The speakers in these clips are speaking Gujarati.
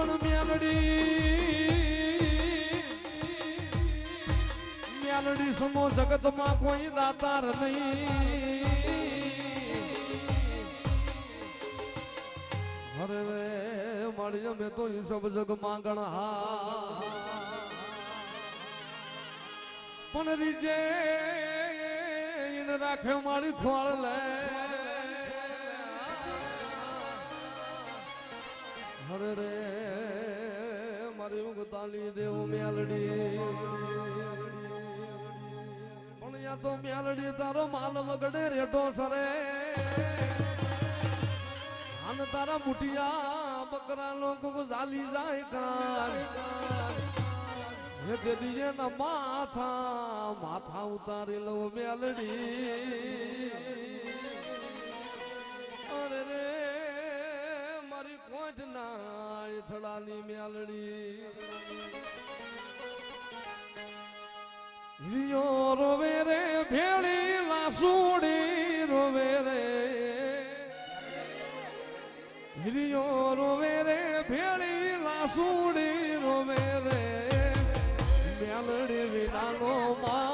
પણ મ્યાલડી. મ્યાલડી સમો જગતમાં કોઈ દાતાર નહીં. અરે રે મારી અમે તો સબ જગ માંગણ હા પણ રીજે રાખે મારી ખોળ લે. હરે રે, મારી મુગતાલી દેવ મ્યાલડી. પણ યા તો મ્યાલડી, તારો માલ વગડે રેટો સરે. અને તારા મુઠિયા બકરા લોકો ઝાલી જાય કાન. હે દેદીએ ના માથા માથા ઉતારી લઉં મ્યાલડી. અરે રે મારી કોઠ ના થડાની મેલડી રિયો રોવે રે, ભેળી લાસુડી રોવે રે. હિરિયો રોવે રે, ભેળી લાસુડી રોવે રે. મેલડી વિનાનો મારો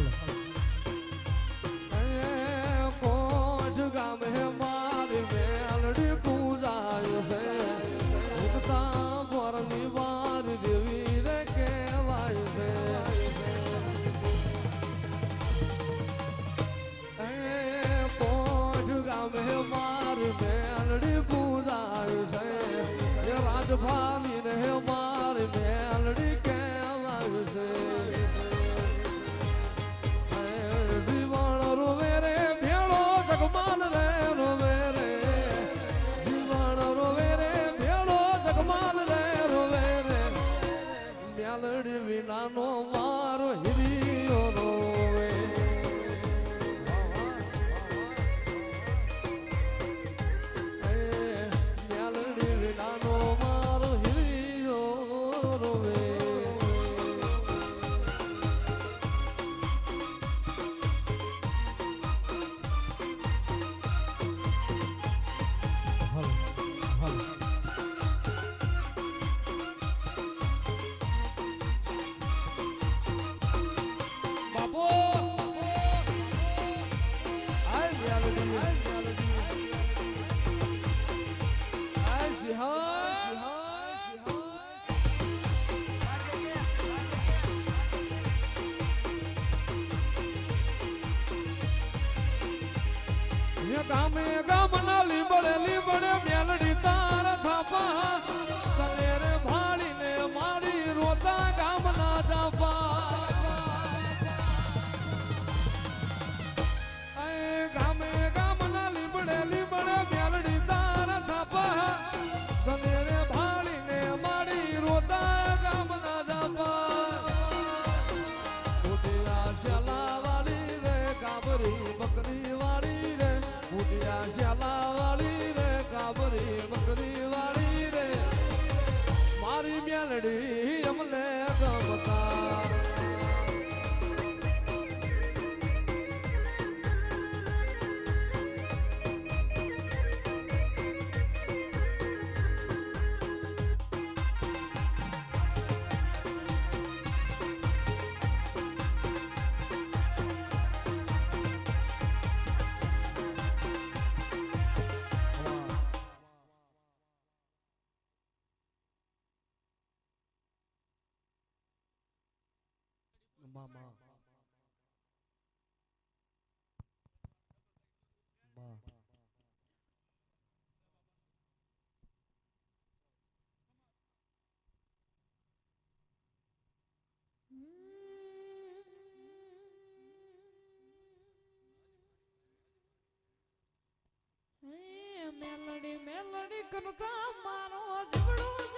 了。ગમલે ગમતા અંબા માં. માં મેલડી મેલડી કરતા મારો જબડો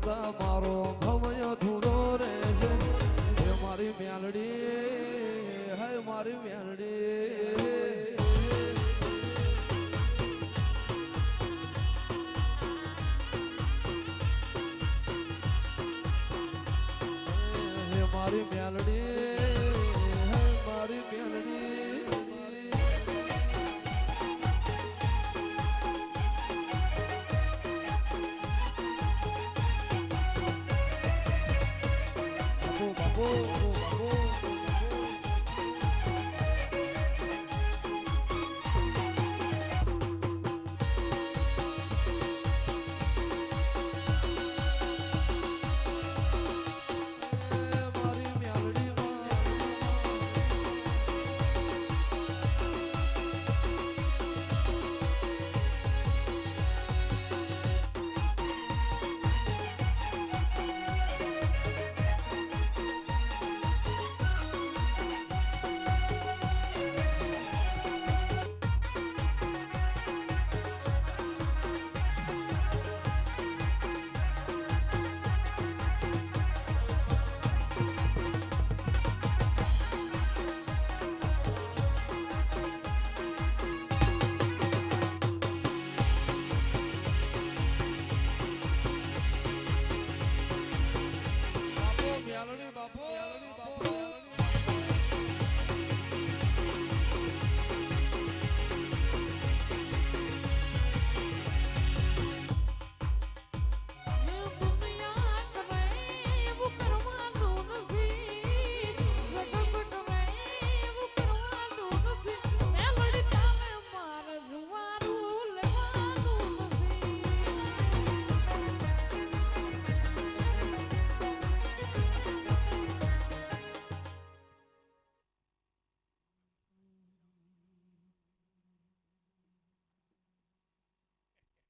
કરતા મારો ભવયો ધૂરો રહેશે હે મારી મ્યાલડી હે મારી મ્યાલડી મારી મ્યાલડી Oh,